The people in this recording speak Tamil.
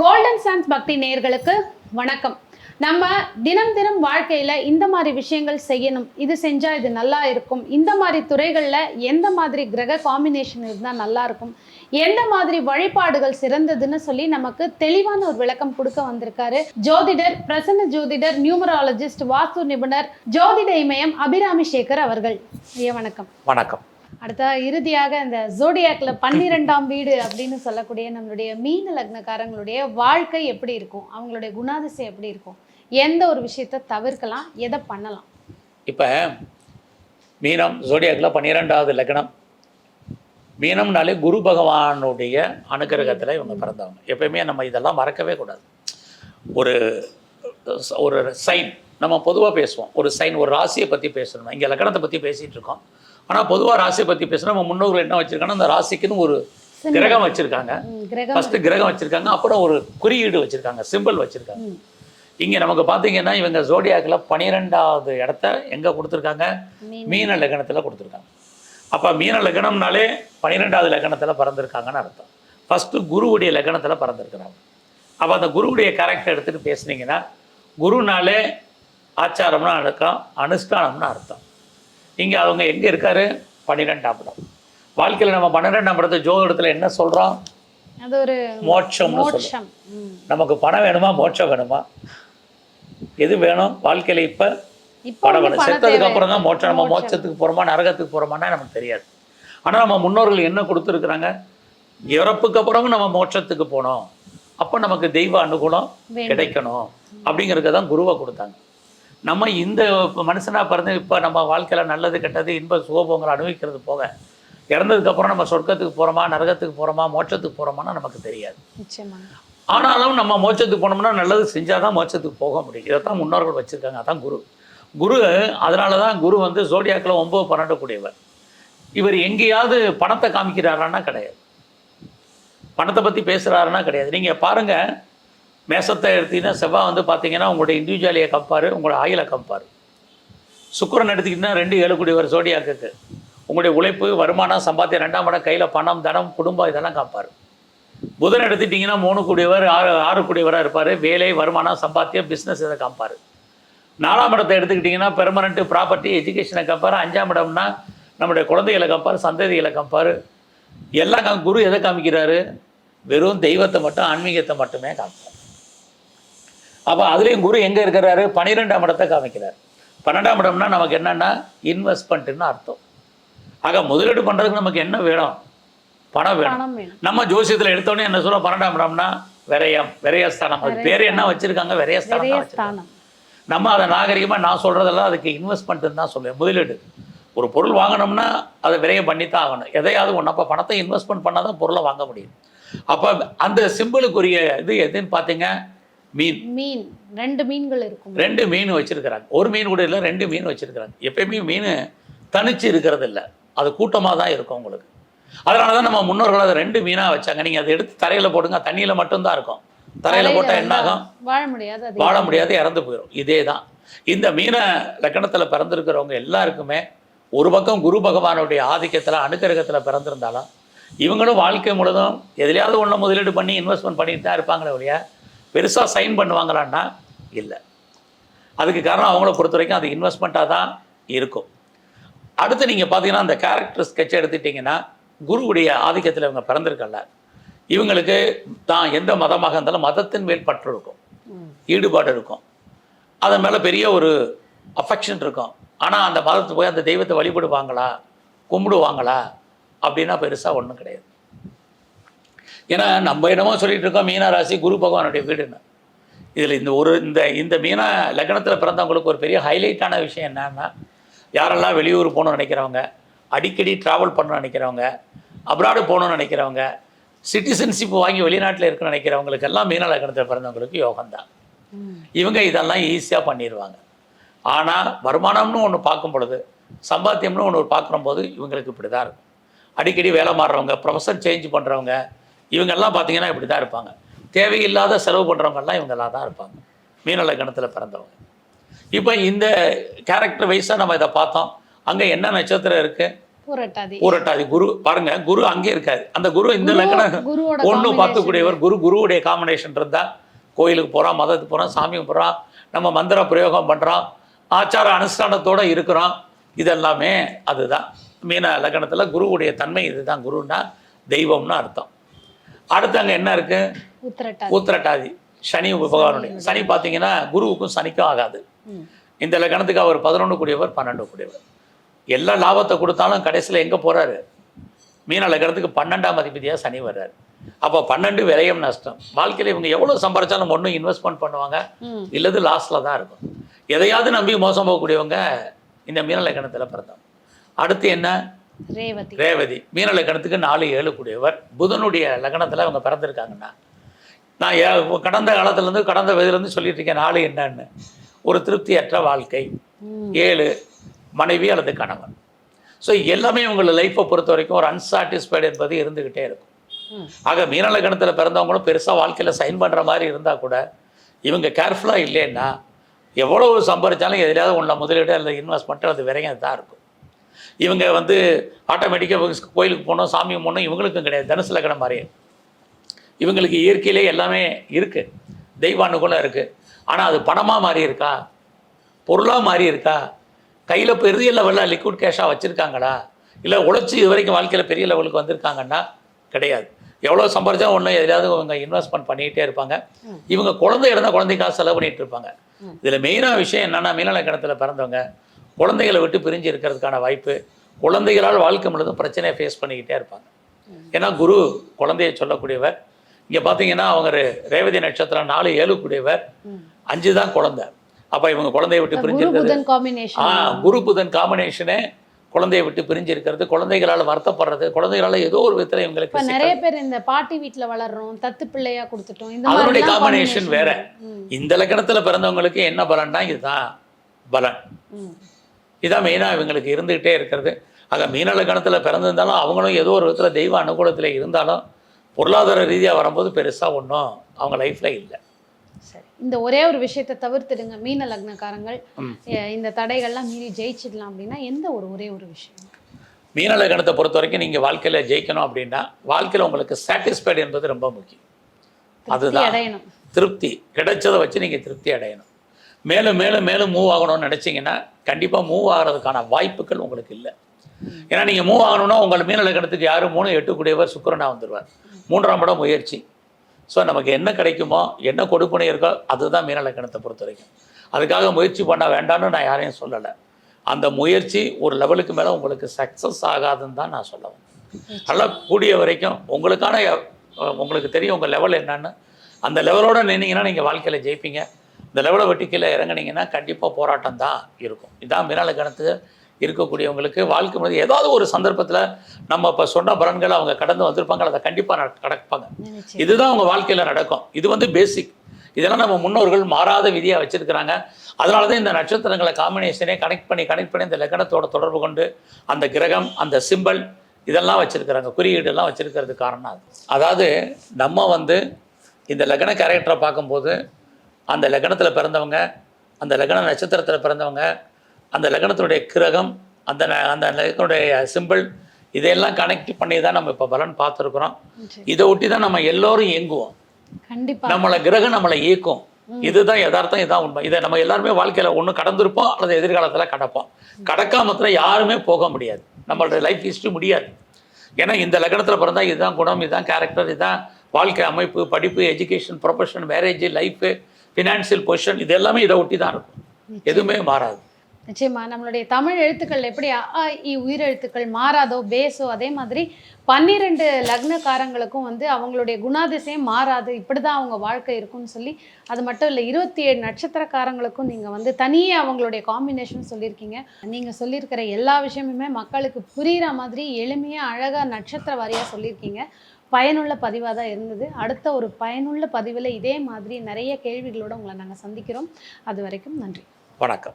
கோல்டன் சான்ஸ் பக்தி நேர்களுக்கு வணக்கம். நம்ம தினம் தினம் வாழ்க்கையில இந்த மாதிரி விஷயங்கள் செய்யணும் இது செஞ்சா இது நல்லா இருக்கும் இந்த மாதிரி துறைகள்ல எந்த மாதிரி கிரக காம்பினேஷன் இருந்தா நல்லா இருக்கும் எந்த மாதிரி வழிபாடுகள் சிறந்ததுன்னு சொல்லி நமக்கு தெளிவான ஒரு விளக்கம் கொடுக்க வந்திருக்காரு ஜோதிடர் பிரசன்ன ஜோதிடர் நியூமராலஜிஸ்ட் வாஸ்து நிபுணர் ஜோதிட இமயம் அபிராமி சேகர் அவர்கள். ஐயா வணக்கம். வணக்கம். அடுத்த இறுதியாக இந்த ஜோடியாக்ல பன்னிரெண்டாம் வீடு அப்படின்னு சொல்லக்கூடிய நம்மளுடைய மீன லக்னக்காரங்களுடைய வாழ்க்கை எப்படி இருக்கும்? அவங்களுடைய குணாதிசயம் எப்படி இருக்கும்? எந்த ஒரு விஷயத்தை தவிர்க்கலாம்? எதை பண்ணலாம்? இப்போ மீனம் ஜோடியாக்கில் பன்னிரெண்டாவது லக்னம். மீனம்னாலே குரு பகவானுடைய அனுகிரகத்தில் இவங்க பிறந்தவங்க. எப்பயுமே நம்ம இதெல்லாம் மறக்கவே கூடாது. ஒரு ஒரு சைன் நம்ம பொதுவாக பேசுவோம். ஒரு சைன் ஒரு ராசியை பற்றி பேசணும்? இங்கே லக்னத்தை பற்றி பேசிகிட்டு இருக்கோம். ஆனால் பொதுவாக ராசியை பற்றி பேசுனா நம்ம முன்னோர்கள் என்ன வச்சுருக்காங்கன்னா அந்த ராசிக்குன்னு ஒரு கிரகம் வச்சுருக்காங்க. ம், கிரகம் ஃபஸ்ட்டு கிரகம் வச்சுருக்காங்க அப்புறம் ஒரு குறியீடு வச்சுருக்காங்க சிம்பிள் வச்சுருக்காங்க. இங்கே நமக்கு பார்த்தீங்கன்னா இவங்க ஜோடியாக்கில் பன்னிரெண்டாவது இடத்த எங்கே கொடுத்துருக்காங்க? மீன. லக்னத்தில் கொடுத்துருக்காங்க. அப்போ மீன லக்னம்னாலே பன்னிரெண்டாவது லக்னத்தில் பிறந்திருக்காங்கன்னு அர்த்தம். ஃபஸ்ட்டு குருவுடைய லக்னத்தில் பிறந்திருக்கிறாங்க. அப்போ அந்த குருவுடைய கேரக்டர் எடுத்துகிட்டு பேசுனீங்கன்னா குருனாலே ஆச்சாரம்னு அர்த்தம் அனுஷ்டானம்னு அர்த்தம். இங்கே அவங்க எங்கே இருக்காரு? பன்னிரெண்டாம் இடம். வாழ்க்கையில் நம்ம பன்னிரெண்டாம் இடத்து ஜோதிடத்தில் என்ன சொல்கிறோம் அது ஒரு மோட்சம்னு சொல்றோம். மோட்சம். ம். நமக்கு பணம் வேணுமா? மோட்சம் வேணுமா? எது வேணும்? வாழ்க்கையில இப்ப வந்து வேணும். செத்ததுக்கு. அப்புறம் தான் மோட்சம். நம்ம. மோட்சத்துக்கு போறோமா? நரகத்துக்கு போறோமான்னா நமக்கு தெரியாது. ஆனா நம்ம முன்னோர்கள் என்ன கொடுத்துருக்குறாங்க? இறப்புக்கு அப்புறமும் நம்ம மோட்சத்துக்கு போனோம். அப்போ நமக்கு தெய்வ அனுகூலம். கிடைக்கணும். அப்படிங்கிறதுக்கு தான் குருவை கொடுத்தாங்க. நம்ம இந்த மனுஷனா பிறந்து இப்போ நம்ம வாழ்க்கையில நல்லது கெட்டது இன்ப சுகபோகங்களை அனுபவிக்கிறது போக இறந்ததுக்கு அப்புறம் நம்ம சொர்க்கத்துக்கு போறோமா நரகத்துக்கு போறோமா மோட்சத்துக்கு போறோமான்னா நமக்கு தெரியாது. ஆனாலும் நம்ம மோட்சத்துக்கு போனோம்னா நல்லது செஞ்சால் தான் மோட்சத்துக்கு போக முடியும். இதைத்தான் முன்னோர்கள் வச்சுருக்காங்க. அதான் குரு. குரு அதனால தான் குரு வந்து ஜோடியாக்கில் ஒம்பது பன்னெண்டு கூடியவர். இவர் எங்கேயாவது பணத்தை காமிக்கிறாரான்னா கிடையாது. பணத்தை பற்றி பேசுகிறாருன்னா கிடையாது. நீங்கள் பாருங்கள் மேசத்தை எடுத்தீங்கன்னா செவ்வாய் வந்து பார்த்தீங்கன்னா உங்களுடைய இண்டிவிஜுவலியை கம்பாரு உங்களோட ஆயிலை கம்பாரு. சுக்கரன் எடுத்துக்கிட்டிங்கன்னா ரெண்டு ஏழு கூடியவர் சோடியாக்குக்கு உங்களுடைய உழைப்பு வருமானம் சம்பாத்தியம் ரெண்டாம் இடம் கையில் பணம் தனம் குடும்பம் இதெல்லாம் காப்பார் புதன் எடுத்துட்டிங்கன்னா மூணு கூடியவர் ஆறு ஆறு கூடியவராக இருப்பார். வேலை வருமானம் சம்பாத்தியம் பிஸ்னஸ் இதை காப்பார் நாலாம் இடத்தை எடுத்துக்கிட்டிங்கன்னா பெர்மனண்ட்டு ப்ராப்பர்ட்டி எஜுகேஷனை காப்பார் அஞ்சாம் இடம்னா நம்முடைய குழந்தைகளை காப்பார் சந்ததிகளை காப்பார் எல்லாம் குரு எதை காமிக்கிறாரு? வெறும் தெய்வத்தை மட்டும் ஆன்மீகத்தை மட்டுமே காமிப்பார் அப்போ அதுலேயும் குரு எங்கே இருக்கிறாரு? பன்னிரெண்டாம் இடத்தை காமிக்கிறார். பன்னெண்டாம் இடம்னா நமக்கு என்னன்னா இன்வெஸ்ட்மெண்ட்டுன்னு அர்த்தம். ஆக முதலீடு பண்ணுறதுக்கு நமக்கு என்ன வேணும்? பணம் வேணும். நம்ம ஜோசியத்தில் எடுத்தோடனே என்ன சொல்றோம் பன்னெண்டாம் இடம்னா விரயம் விரயஸ்தானம். அது பேர் என்ன வச்சிருக்காங்க? விரயஸ்தானம் நம்ம அதை நாகரிகமாக நான் சொல்றதெல்லாம் அதுக்கு இன்வெஸ்ட்மெண்ட்டுன்னு தான் சொல்லுவேன். முதலீடு. ஒரு பொருள் வாங்கணும்னா அதை விரயம் பண்ணி தான் ஆகணும். எதையாவது ஒன்று அப்போ பணத்தை இன்வெஸ்ட்மெண்ட் பண்ணால் தான் பொருளை வாங்க முடியும். அப்போ அந்த சிம்பிளுக்குரிய இது எதுன்னு பார்த்தீங்க மீன். மீன். ரெண்டு மீன்கள் இருக்கும். ரெண்டு மீன் வச்சிருக்கிறாங்க. ஒரு மீன் கூட இல்லை ரெண்டு மீன் வச்சிருக்கிறாங்க. எப்பயுமே மீன் தனிச்சு இருக்கிறது இல்லை அது கூட்டமாக தான் இருக்கும் உங்களுக்கு. அதனால தான் நம்ம முன்னோர்கள் அதை ரெண்டு மீனாக வச்சாங்க. நீங்கள் அதை எடுத்து தரையில் போடுங்க. தண்ணியில் மட்டும்தான் இருக்கும். தரையில் போட்டால் என்ன ஆகும் வாழ முடியாது வாழ முடியாது இறந்து போயிடும் இதே தான் இந்த மீன லக்கணத்தில் பிறந்திருக்கிறவங்க எல்லாருக்குமே ஒரு பக்கம் குரு பகவானுடைய ஆதிக்கத்தில் அனுக்கிரகத்தில் பிறந்திருந்தாலும் இவங்களும் வாழ்க்கை முழுதும் எதுலையாவது ஒன்று முதலீடு பண்ணி இன்வெஸ்ட்மெண்ட் பண்ணிட்டு தான் இருப்பாங்களே ஒழிய பெருசாக சைன் பண்ணுவாங்களான்னா இல்லை. அதுக்கு காரணம் அவங்கள பொறுத்த வரைக்கும் அது இன்வெஸ்ட்மெண்ட்டாக தான் இருக்கும். அடுத்து நீங்கள் பார்த்தீங்கன்னா அந்த கேரக்டர் ஸ்கெட்ச் எடுத்துட்டிங்கன்னா குருவுடைய ஆதிக்கத்தில் இவங்க பிறந்திருக்கல இவங்களுக்கு தான் எந்த மதமாக இருந்தாலும் மதத்தின் மேல் பற்று இருக்கும். ஈடுபாடு இருக்கும். அதன் மேலே பெரிய ஒரு அஃபெக்ஷன் இருக்கும். ஆனால் அந்த மதத்துக்கு போய் அந்த தெய்வத்தை வழிபடுவாங்களா? கும்பிடுவாங்களா? அப்படின்னா பெருசாக ஒன்றும் கிடையாது. ஏன்னா நம்ம என்னமோ சொல்லிட்டு இருக்கோம் மீன ராசி குரு பகவானுடைய வீடுன்னு இதில் இந்த ஒரு இந்த இந்த மீன லக்னத்தில் பிறந்தவங்களுக்கு ஒரு பெரிய ஹைலைட்டான விஷயம் என்னன்னா யாரெல்லாம் வெளியூர் போகணும்னு நினைக்கிறவங்க அடிக்கடி ட்ராவல் பண்ணணும்னு நினைக்கிறவங்க அப்ராடு போகணும்னு நினைக்கிறவங்க சிட்டிசன்ஷிப் வாங்கி வெளிநாட்டில் இருக்க நினைக்கிறவங்களுக்கெல்லாம் மீன லக்னத்தில் பிறந்தவங்களுக்கு யோகம்தான். இவங்க இதெல்லாம் ஈஸியாக பண்ணிடுவாங்க ஆனால் வருமானம்னு ஒன்று பார்க்கும் பொழுது சம்பாத்தியம்னு ஒன்று பார்க்கும்போது இவங்களுக்கு இப்படி தான் இருக்கும். அடிக்கடி வேலை மாறுறவங்க ப்ரொஃபஷன் சேஞ்ச் பண்ணுறவங்க இவங்கெல்லாம் பார்த்தீங்கன்னா இப்படி தான் இருப்பாங்க. தேவையில்லாத செலவு பண்ணுறவங்கெல்லாம் இவங்கெல்லாம் தான் இருப்பாங்க. மீன லக்னத்தில் பிறந்தவங்க. இப்போ இந்த கேரக்டர் வைஸாக நம்ம இதை பார்த்தோம். அங்கே என்ன நட்சத்திரம் இருக்குது புரட்டாதி. பூரட்டாதி குரு. பாருங்க குரு அங்கே இருக்காது அந்த குரு இந்த லக்கணம் ஒன்று பத்து combination. கூடியவர் குரு குருவுடைய காம்பினேஷன் இருந்தா கோயிலுக்கு போறோம் மதத்துக்கு போறோம் சாமிக்கு போறோம் நம்ம மந்திர பிரயோகம் பண்றோம் ஆச்சார அனுஷ்டானத்தோட இருக்கிறோம் இதெல்லாமே அதுதான். மீன லக்னத்துல குருவுடைய தன்மை இதுதான். குருன்னா தெய்வம்னு அர்த்தம். அடுத்து அங்க என்ன இருக்கு? உத்திரட்டாதி. சனி பகவானுடைய சனி பார்த்தீங்கன்னா குருவுக்கும் சனிக்கும் ஆகாது. இந்த லக்னத்துக்கு அவர் பதினொன்று கூடியவர் பன்னெண்டு கூடியவர். எல்லா லாபத்தை கொடுத்தாலும் கடைசியில் எங்கே போறாரு? மீன லக்னத்துக்கு பன்னெண்டாம் அதிபதியாக சனி வர்றாரு. அப்போ பன்னெண்டு விரயம் நஷ்டம். வாழ்க்கையில் இவங்க எவ்வளோ சம்பாரிச்சாலும் ஒன்றும் இன்வெஸ்ட்மெண்ட் பண்ணுவாங்க. இல்லது லாஸில் தான் இருக்கும். எதையாவது நம்பி மோசம் போகக்கூடியவங்க இந்த மீன லக்னத்தில் பிறந்தவங்க. அடுத்து என்ன? ரேவதி. ரேவதி. மீன லக்னத்துக்கு நாலு ஏழு கூடியவர் புதனுடைய லக்னத்தில் அவங்க பிறந்திருக்காங்கன்னா நான் கடந்த காலத்துலேருந்து கடந்த வயதுலேருந்து சொல்லிட்டு இருக்கேன் நாலு என்னன்னு. ஒரு திருப்தியற்ற வாழ்க்கை. ஏழு மனைவி அல்லது கணவன். ஸோ எல்லாமே உங்களை லைஃப்பை பொறுத்த வரைக்கும் ஒரு அன்சாட்டிஸ்ஃபைடு என்பது இருந்துக்கிட்டே இருக்கும். ஆக மீன லக்னத்தில் பிறந்தவங்களும் பெருசாக வாழ்க்கையில் சைன் பண்ணுற மாதிரி இருந்தால் கூட இவங்க கேர்ஃபுல்லாக இல்லைன்னா எவ்வளவு சம்பாதிச்சாலும் எதிலாவது உள்ள முதலீடு அல்லது இன்வெஸ்ட்மெண்ட் அது விரையும் தான் இருக்கும். இவங்க வந்து ஆட்டோமேட்டிக்காக கோயிலுக்கு போகணும் சாமி போகணும் இவங்களுக்கும் கிடையாது. தனுசு லக்னம் மாதிரியே. இவங்களுக்கு இயற்கையிலே எல்லாமே இருக்குது தெய்வ அனுகூலம் இருக்குது ஆனால் அது பணமாக மாறி இருக்கா? பொருளாக மாறி இருக்கா? கையில் பெரிய லெவலில் லிக்விட் கேஷாக வச்சுருக்காங்களா? இல்லை உழைச்சி இது வரைக்கும் வாழ்க்கையில் பெரிய லெவலுக்கு வந்திருக்காங்கன்னா கிடையாது. எவ்வளோ சம்பாரிச்சா ஒன்று எதையாவது இவங்க இன்வெஸ்ட்மெண்ட் பண்ணிகிட்டே இருப்பாங்க. இவங்க குழந்தை இருந்தால் குழந்தைக்காக செலவு பண்ணிட்டு இருப்பாங்க. இதில் மெயினாக விஷயம் என்னென்னா மீனலக்கணத்தில் பிறந்தவங்க. குழந்தைகளை விட்டு பிரிஞ்சு இருக்கிறதுக்கான வாய்ப்பு குழந்தைகளால் வாழ்க்கை முழுதும் பிரச்சனையை ஃபேஸ் பண்ணிக்கிட்டே இருப்பாங்க. ஏன்னா குரு குழந்தையை சொல்லக்கூடியவர். இங்கே பார்த்தீங்கன்னா அவங்க ரேவதி நட்சத்திரம் நாலு ஏழு கூடியவர். அஞ்சு தான் குழந்தை. அப்போ இவங்க குழந்தையை விட்டு பிரிஞ்சிருக்கிறது. ஆ குரு புதன் காம்பினேஷனே குழந்தையை விட்டு பிரிஞ்சு இருக்கிறது குழந்தைகளால் வருத்தப்படுறது. குழந்தைகளால் ஏதோ ஒரு விதத்தில் இவங்களுக்கு நிறைய பேர் இந்த பாட்டி வீட்ல வளர்றோம் தத்து பிள்ளையா கொடுத்துட்டோம் அதனுடைய மாதிரி காம்பினேஷன் வேற. இந்த லக்கணத்துல பிறந்தவங்களுக்கு என்ன பலன்னா இதுதான் பலன். இதான் மெயினாக இவங்களுக்கு இருந்துகிட்டே இருக்கிறது. ஆக மீன லக்கணத்துல பிறந்திருந்தாலும் அவங்களும் ஏதோ ஒரு விதத்தில் தெய்வ அனுகூலத்தில் இருந்தாலும் பொருளாதார ரீதியாக வரும்போது பெருசாக ஒன்றும் அவங்க லைஃப்பில் இல்லை. சரி. இந்த ஒரே ஒரு விஷயத்தை தவிர்த்துடுங்க. மீன லக்னக்காரங்கள் இந்த தடைகள்லாம் மீறி ஜெயிச்சிடலாம் அப்படின்னா எந்த ஒரு ஒரே ஒரு விஷயம்? மீன லக்கணத்தை பொறுத்த வரைக்கும் நீங்கள் வாழ்க்கையில் ஜெயிக்கணும் அப்படின்னா வாழ்க்கையில் உங்களுக்கு சாட்டிஸ்ஃபைடு என்பது ரொம்ப முக்கியம். அதுதான். அடையணும். திருப்தி. கிடைச்சதை வச்சு நீங்கள் திருப்தி அடையணும். மேலும் மேலும் மேலும் மூவ் ஆகணும்னு நினச்சிங்கன்னா கண்டிப்பாக மூவ் ஆகிறதுக்கான வாய்ப்புகள் உங்களுக்கு இல்லை. ஏன்னா நீங்கள் மூவ் ஆகணும்னா உங்கள் மீனலக்கணத்துக்கு யாரும் மூணு எட்டுக்கூடியவர் சுக்கரனாக வந்துடுவார் மூன்றாம் படம் முயற்சி. ஸோ நமக்கு என்ன கிடைக்குமோ என்ன கொடுப்பனை இருக்கோ அதுதான் மீனலக்கணத்தை பொறுத்த வரைக்கும் அதுக்காக முயற்சி பண்ண வேண்டாம்னு நான் யாரையும் சொல்லலை. அந்த முயற்சி ஒரு லெவலுக்கு மேலே உங்களுக்கு சக்ஸஸ் ஆகாதுன்னு தான் நான் சொல்லுவேன் நல்லா கூடிய வரைக்கும் உங்களுக்கான உங்களுக்கு தெரியும் உங்கள் லெவல் என்னன்னு. அந்த லெவலோடு நின்னீங்கன்னா நீங்கள் வாழ்க்கையில் ஜெயிப்பீங்க. இந்த லெவலை வெட்டி கீழே இறங்குனீங்கன்னா கண்டிப்பாக போராட்டம் தான் இருக்கும். இதான் மினால கணத்து இருக்கக்கூடியவங்களுக்கு வாழ்க்கை முழுவதும் ஏதாவது ஒரு சந்தர்ப்பத்தில் நம்ம இப்போ சொன்ன பலன்களை அவங்க கடந்து வந்திருப்பாங்க அதை கண்டிப்பாக நிச்சயம். இதுதான் அவங்க வாழ்க்கையில் நடக்கும். இது வந்து பேசிக் இதெல்லாம் நம்ம முன்னோர்கள் மாறாத விதியாக வச்சிருக்கிறாங்க. அதனால தான் இந்த நட்சத்திரங்களை காம்பினேஷனே கனெக்ட் பண்ணி கனெக்ட் பண்ணி இந்த லக்கணத்தோட தொடர்பு கொண்டு அந்த கிரகம் அந்த சிம்பல் இதெல்லாம் வச்சிருக்கிறாங்க. குறியீடெல்லாம் வச்சிருக்கிறது காரணம் அது. அதாவது நம்ம வந்து இந்த லக்ன கேரக்டரை பார்க்கும்போது அந்த லக்னத்தில் பிறந்தவங்க அந்த லக்ன நட்சத்திரத்தில் பிறந்தவங்க அந்த லக்னத்தினுடைய கிரகம் அந்த அந்த லக்னத்துடைய சிம்பிள் இதையெல்லாம் கனெக்ட் பண்ணி தான் நம்ம இப்போ பலன் பார்த்துருக்குறோம். இதை ஒட்டி தான் நம்ம எல்லோரும் இயங்குவோம். நம்மளை கிரகம் நம்மளை இயக்கும். இதுதான் யதார்த்தம் இதான் உண்மை. இதை நம்ம எல்லாருமே வாழ்க்கையில ஒண்ணு கடந்திருப்போம் அல்லது எதிர்காலத்துல கடப்போம். கடக்காமத்துல யாருமே போக முடியாது. நம்மளோட லைஃப் ஹிஸ்ட்ரி முடியாது. ஏன்னா இந்த லக்னத்துல பிறந்தா இதுதான் குணம் இதுதான் கேரக்டர் இதுதான் வாழ்க்கை அமைப்பு படிப்பு education profession marriage life financial position இது எல்லாமே இதை ஒட்டி தான் இருக்கும். எதுவுமே மாறாது. நிச்சயமா நம்மளுடைய தமிழ் எழுத்துக்கள் எப்படி அ, ஆ, இ உயிரெழுத்துக்கள் மாறாதோ பேஸோ அதே மாதிரி பன்னிரெண்டு லக்னக்காரங்களுக்கும் வந்து அவங்களுடைய குணாதிசயம் மாறாது. இப்படிதான் அவங்க வாழ்க்கை இருக்கும்னு சொல்லி அது மட்டும் இல்லை இருபத்தி ஏழு நட்சத்திரக்காரங்களுக்கும் நீங்க வந்து தனியே அவங்களுடைய காம்பினேஷன் சொல்லியிருக்கீங்க. நீங்க சொல்லியிருக்கிற எல்லா விஷயமுமே மக்களுக்கு புரிகிற மாதிரி எளிமையா அழகா நட்சத்திர வாரியா சொல்லியிருக்கீங்க. பயனுள்ள பதிவாக தான் இருந்தது. அடுத்த ஒரு பயனுள்ள பதிவில் இதே மாதிரி நிறைய கேள்விகளோட உங்களை நாங்கள் சந்திக்கிறோம். அது வரைக்கும் நன்றி. வணக்கம்.